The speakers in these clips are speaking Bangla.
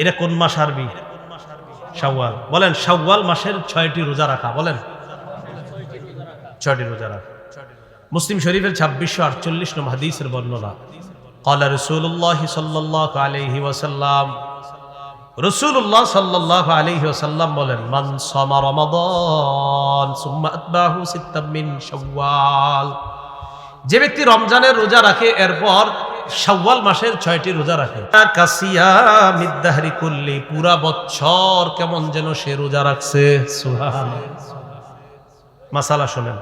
এটা কোন মাস আরবি? শাওয়াল। বলেন, শাওয়াল মাসের ছয়টি রোজা রাখা, বলেন। ছয়টি রোজা রাখা। মুসলিম শরীফের ছাব্বিশশো আটচল্লিশ নম হাদিসের বর্ণনা। কলা রসুল্লাহ সাল্লাহ আলহি ওয়াসাল্লাম রসুল্লাহ সাল্লাহ আলহি ওয়াসাল্লাম বলেন, মান সমা রমাদন, সুম্মা আতবাহু সিত্তামিন যে ব্যক্তি রমজানের রোজা রাখে, এরপর শাওয়াল মাসের ছয়টি রোজা রাখে। কাসিয়া করলে পুরা বছর কেমন যেন সে রোজা রাখছে। মাসালা শোনেন।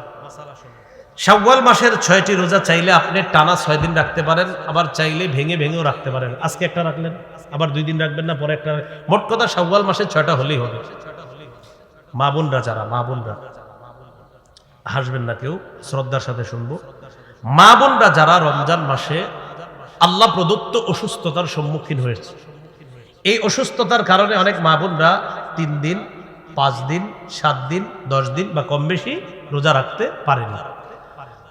শাওয়াল মাসের ছয়টি রোজা চাইলে আপনি টানা ছয় দিন রাখতে পারেন, আবার চাইলে ভেঙে ভেঙেও রাখতে পারেন। আজকে একটা রাখলেন, আবার দুই দিন রাখবেন না, পরে একটা মোট কথা শাওয়াল মাসের ছয়টা হলেই হবে। মা বোনরা যারা, মা বোনরা। হাসবেন না কেউ, শ্রদ্ধার সাথে শুনব। মা বোনরা যারা রমজান মাসে আল্লাহ প্রদত্ত অসুস্থতার সম্মুখীন হয়েছে। এই অসুস্থতার কারণে অনেক মা বোনরা তিন দিন, পাঁচ দিন, সাত দিন, দশ দিন বা কম বেশি রোজা রাখতে পারেনি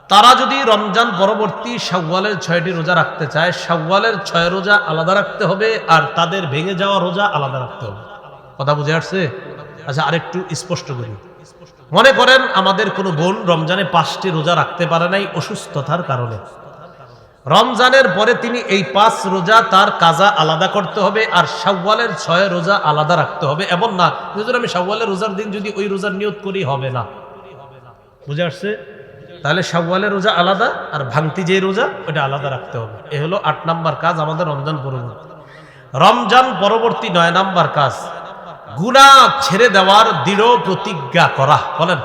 তারা যদি রমজান পরবর্তী শাওয়ালের ছয়টি রোজা রাখতে চায়, শাওয়ালের ছয় রোজা আলাদা রাখতে হবে আর তাদের ভেঙে যাওয়া রোজা আলাদা রাখতে হবে। কথা বুঝে আসছে? আচ্ছা আরেকটু স্পষ্ট করি। মনে করেন আমাদের কোনো বোন রমজানে পাঁচটি রোজা রাখতে পারে নাই অসুস্থতার কারণে। রমজানের পরে তিনি এই পাঁচ রোজা তার কাজা আলাদা করতে হবে আর শাওয়ালের ছয় রোজা আলাদা রাখতে হবে। এমন না যদি আমি শাওয়ালের রোজার দিন যদি ওই রোজার নিয়ত করি, হবে না। বুঝে আসছে? তাহলে শাওয়ালের রোজা আলাদা আর ভাঙতি যে রোজা ওটা আলাদা রাখতে হবে। এ হলো আট নাম্বার কাজ আমাদের রমজান পরবর্তী। রমজান পরবর্তী নয় নাম্বার কাজ গুণা ছেড়ে দেওয়ার দৃঢ় প্রতিজ্ঞা করা। বলেন।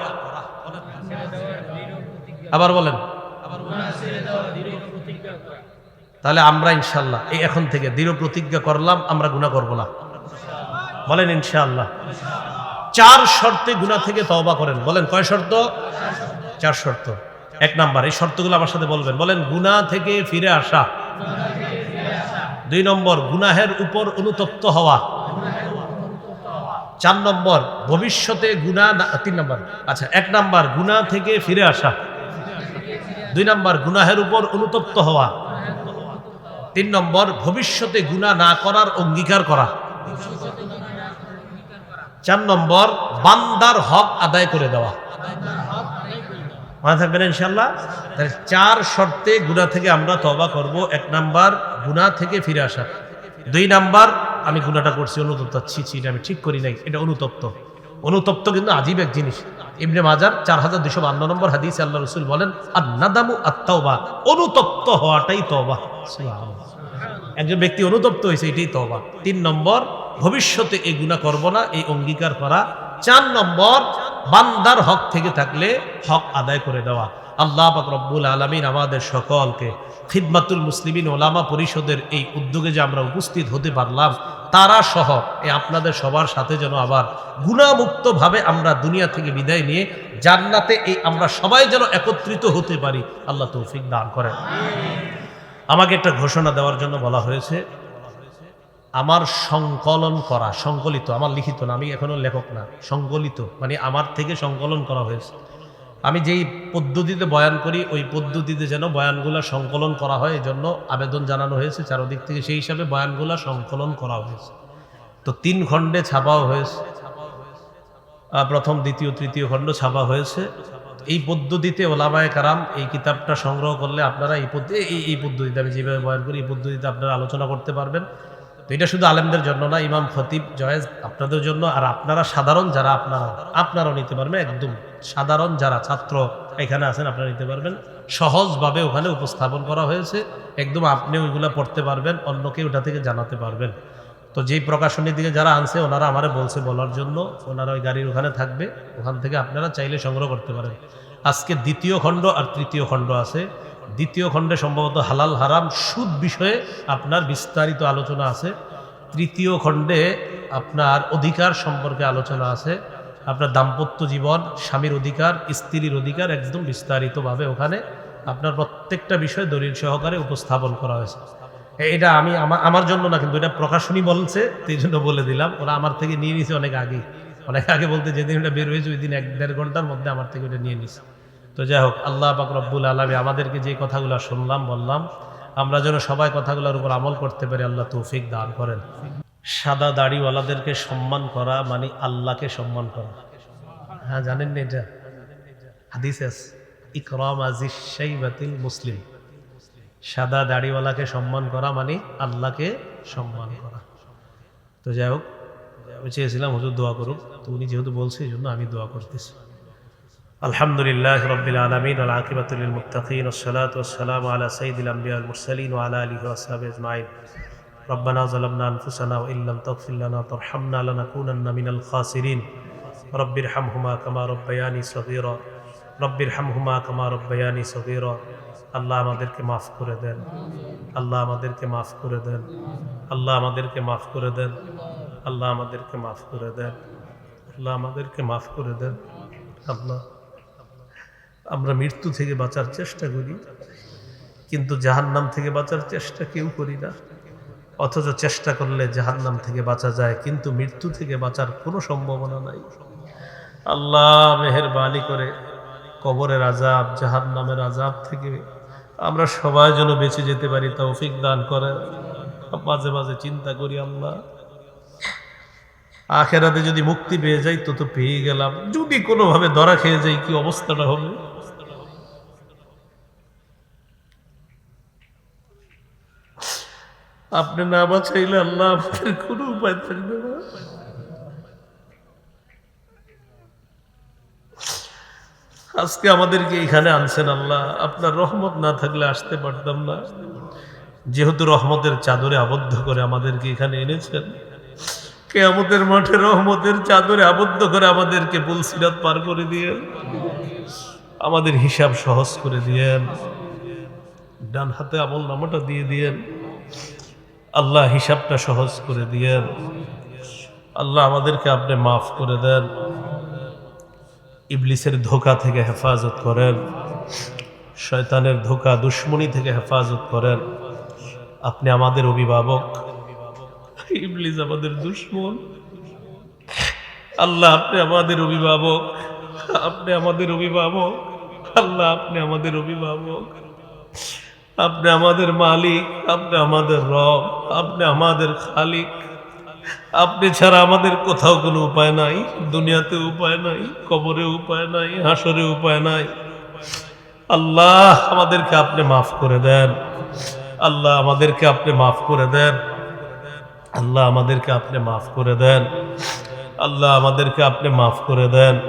আবার বলেন। তাহলে আমরা ইনশাল্লাহ এই এখন থেকে দৃঢ় প্রতিজ্ঞা করলাম, আমরা গুণা করব না। বলেন ইনশাআল্লাহ। চার শর্তে গুণা থেকে তওবা করেন। বলেন, কয় শর্ত? চার শর্ত। এক নাম্বার, এই শর্তগুলো আমার সাথে বলবেন। বলেন গুণা থেকে ফিরে আসা। দুই নম্বর, গুনাহের উপর অনুতপ্ত হওয়া। চার নম্বর, ভবিষ্যতে গুণা তিন নম্বর আচ্ছা এক নাম্বার গুণা থেকে ফিরে আসা। দুই নম্বর, গুনাহের উপর অনুতপ্ত হওয়া। তিন নম্বর, ভবিষ্যতে গুণা না করার অঙ্গীকার করা। চার নম্বর, বান্দার হক আদায় করে দেওয়া। মনে থাকবেন ইনশাল্লাহ তাহলে চার শর্তে গুণা থেকে আমরা তবা করব। এক নাম্বার গুণা থেকে ফিরে আসা। দুই নাম্বার, আমি গুণাটা করছি, অনুতপ্ত ছি ছি আমি ঠিক করি নাই, এটা অনুতপ্ত। অনুতপ্ত কিন্তু আজীব এক জিনিস। ইবনে মাজার চার হাজার দুশো বান্ন নম্বর হাদিস আল্লাহ রসুল বলেন আর নাদামু আত্মাওবা অনুতপ্ত হওয়াটাই তবা একজন ব্যক্তি অনুতপ্ত হয়েছে, এটাই তবা তিন নম্বর, ভবিষ্যতে এই গুণা করব না এই অঙ্গীকার করা। চার নম্বর, বান্দার হক থেকে থাকলে হক আদায় করে দেওয়া। আল্লাহ পাক রব্বুল আলমিন আমাদের সকলকে খিদমাতুল মুসলিমিন ওলামা পরিষদের এই উদ্যোগে যে আমরা উপস্থিত হতে পারলাম তারা সহ এই আপনাদের সবার সাথে যেন আবার গুণামুক্তভাবে আমরা দুনিয়া থেকে বিদায় নিয়ে জান্নাতে এই আমরা সবাই যেন একত্রিত হতে পারি, আল্লাহ তৌফিক দান করেন। আমাকে একটা ঘোষণা দেওয়ার জন্য বলা হয়েছে, আমার সংকলন করা, সংকলিত, আমার লিখিত না, আমি এখনও লেখক না, সংকলিত মানে আমার থেকে সংকলন করা হয়েছে। আমি যেই পদ্ধতিতে বয়ান করি, ওই পদ্ধতিতে যেন বয়ানগুলো সংকলন করা হয় এই জন্য আবেদন জানানো হয়েছে। চারদিক থেকে সেই হিসাবে বয়ানগুলো সংকলন করা হয়েছে। তো তিন খণ্ডে ছাপাও হয়েছে। প্রথম, দ্বিতীয়, তৃতীয় খণ্ড ছাপা হয়েছে। এই পদ্ধতিতে ওলামায় কারাম এই কিতাবটা সংগ্রহ করলে আপনারা এই পদ্ধতি এই এই পদ্ধতিতে আমি যেভাবে বয়ান করি, এই পদ্ধতিতে আপনারা আলোচনা করতে পারবেন। তো এটা শুধু আলেমদের জন্য না, ইমাম, খতিব, জয়েজ আপনাদের জন্য। আর আপনারা সাধারণ যারা আপনারা, আপনারাও নিতে পারবেন, একদম সাধারণ যারা ছাত্র এখানে আছেন আপনারা নিতে পারবেন। সহজভাবে ওখানে উপস্থাপন করা হয়েছে। একদম আপনি ওইগুলো পড়তে পারবেন, অন্যকে ওটা থেকে জানাতে পারবেন। তো যেই প্রকাশনীর দিকে যারা আনছে, ওনারা আমারে বলছে বলার জন্য। ওনারা ওই গাড়ির ওখানে থাকবে, ওখান থেকে আপনারা চাইলে সংগ্রহ করতে পারেন। আজকে দ্বিতীয় খণ্ড আর তৃতীয় খণ্ড আছে। দ্বিতীয় খণ্ডে সম্ভবত হালাল হারাম সুদ বিষয়ে আপনার বিস্তারিত আলোচনা আছে। তৃতীয় খণ্ডে আপনার অধিকার সম্পর্কে আলোচনা আছে। আপনার দাম্পত্য জীবন, স্বামীর অধিকার, স্ত্রীর অধিকার একদম বিস্তারিতভাবে ওখানে আপনার প্রত্যেকটা বিষয় দলিল সহকারে উপস্থাপন করা হয়েছে। এটা আমি আমার জন্য না, কিন্তু এটা প্রকাশনী বলছে, সেই জন্য বলে দিলাম। ওরা আমার থেকে নিয়ে নিছে অনেক আগে। অনেক আগে বলতে যেদিন এটা বের হয়েছে, ওই দিন এক, দেড় ঘণ্টার মধ্যে আমার থেকে ওটা নিয়ে নিছে তো যাই হোক, আল্লাহ পাক রব্বুল আলমী আমাদেরকে যে কথাগুলো শুনলাম, বললাম, আমরা যেন সবাই কথাগুলোর উপর আমল করতে পারি, আল্লাহ তৌফিক দান করেন। সাদা দাড়িওয়ালাদেরকে সম্মান করা মানে আল্লাহকে সম্মান করা। হ্যাঁ জানেন না এটা? হাদিস। ইকরাম আজিজ শাইবাতিল মুসলিম। সাদা দাড়িওয়ালাকে সম্মান করা মানে আল্লাহকে সম্মান করা। তো যাই হোক, আমি চেয়েছিলাম হুজুর দোয়া করুক, তো উনি যেহেতু বলছে, এই জন্য আমি দোয়া করতেছি। আলহামদুলিল্লাহ রবিল আলমিন আকিবাতুল মুতাকিন ওসলাত ওসালাম আলা সঈদুল আম্বিয়া মুরসালিন ওয়ালা আলী ওয়াসাব আজমাইন ربنا ظلمنا أنفسنا وإن لم تغفر لنا ترحمنا لنكونن من الخاسرين رب ارحمهما كما ربياني صغيرا رب ارحمهما كما ربياني صغيرا আল্লাহ আমাদেরকে মাফ করে দেন আল্লাহ আমাদেরকে মাফ করে দেন আল্লাহ আমাদেরকে মাফ করে দেন আল্লাহ আমাদেরকে মাফ করে দেন আল্লাহ আমাদেরকে মাফ করে দেন আল্লাহ আমরা মৃত্যু থেকে বাঁচার চেষ্টা করি, কিন্তু জাহান্নাম থেকে বাঁচার চেষ্টা কেউ করি না। অথচ চেষ্টা করলে জাহান্নাম থেকে বাঁচা যায়, কিন্তু মৃত্যু থেকে বাঁচার কোনো সম্ভাবনা নাই। আল্লাহ মেহরবানি করে কবরের আজাব জাহান্নামের আজাব থেকে আমরা সবাই যেন বেঁচে যেতে পারি তা তৌফিক দান করে মাঝে মাঝে চিন্তা করি, আল্লাহ। আখেরাতে যদি মুক্তি পেয়ে যাই, তো তো পেয়ে গেলাম। যদি কোনোভাবে ধরা খেয়ে যাই, কি অবস্থাটা হবে? আপনি না বাঁচাইলে আল্লাহ আপনার কোনো উপায় থাকবে না। আজকে আমাদেরকে এখানে আনছেন আল্লাহ। আপনার রহমত না থাকলে আসতে পারতাম না। যেহেতু রহমতের চাদরে আবদ্ধ করে আমাদেরকে এখানে এনেছেন, কেয়ামতের মাঠে রহমতের চাদরে আবদ্ধ করে আমাদেরকে পুলসিরাত পার করে দিয়ে আমাদের হিসাব সহজ করে দিয়েন ডান হাতে আমল নামাটা দিয়ে দিয়েন আল্লাহ হিসাবটা সহজ করে দিয়েন। আল্লাহ আমাদেরকে আপনি মাফ করে দেন। ইবলিসের ধোকা থেকে হেফাজত করেন। শয়তানের ধোকা দুশ্মনী থেকে হেফাজত করেন। আপনি আমাদের অভিভাবক। ইবলিস আমাদের দুশ্মন। আল্লাহ আপনি আমাদের অভিভাবক। আপনি আমাদের অভিভাবক। আল্লাহ আপনি আমাদের অভিভাবক। আপনি আমাদের মালিক, আপনি আমাদের রব, আপনি আমাদের খালিক। আপনি ছাড়া আমাদের কোথাও কোনো উপায় নাই, দুনিয়াতে উপায় নাই, কবরে উপায় নাই, হাসরে উপায় নাই। আল্লাহ আমাদেরকে আপনি মাফ করে দেন। আল্লাহ আমাদেরকে আপনি মাফ করে দেন। আল্লাহ আমাদেরকে আপনি মাফ করে দেন। আল্লাহ আমাদেরকে আপনি মাফ করে দেন।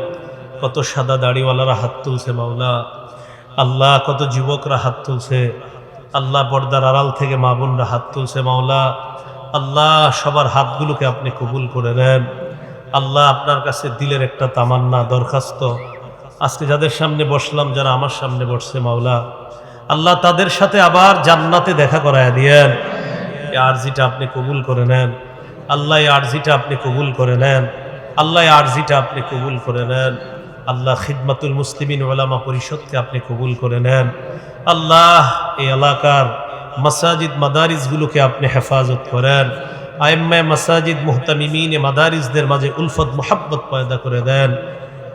কত সাদা দাড়িওয়ালারা হাত তুলছে মাওলা। আল্লাহ কত যুবকরা হাত তুলছে। আল্লাহ পর্দার আড়াল থেকে মা বোনরা হাত তুলছে, মাওলা। আল্লাহ সবার হাতগুলোকে আপনি কবুল করে নেন। আল্লাহ আপনার কাছে দিলের একটা তামান্না, দরখাস্ত। আজকে যাদের সামনে বসলাম, যারা আমার সামনে বসছে, মাওলা। আল্লাহ তাদের সাথে আবার জান্নাতে দেখা করায় দিয়েন। এই আর্জিটা আপনি কবুল করে নেন। আল্লাহ এই আর্জিটা আপনি কবুল করে নেন। আল্লাহ এই আর্জিটা আপনি কবুল করে নেন। আল্লাহ খিদমাতুল মুসলিমিন ওলামা পরিষদকে আপনি কবুল করে নেন আল্লাহ এই এলাকার মাসাজিদ মাদারিসগুলোকে আপনি হেফাজত করেন আইম্মায় মাসাজিদ মুহতামিমিন মাদারিসদের মাঝে উলফত মোহাব্বত পয়দা করে দেন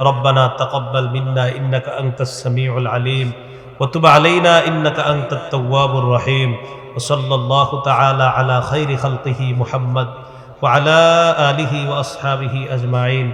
ربنا تقبل منا إنك أنت السميع العليم وتب علينا إنك أنت التواب الرحيم وصلى الله تعالى على خير خلقه محمد وعلى آله وأصحابه أجمعين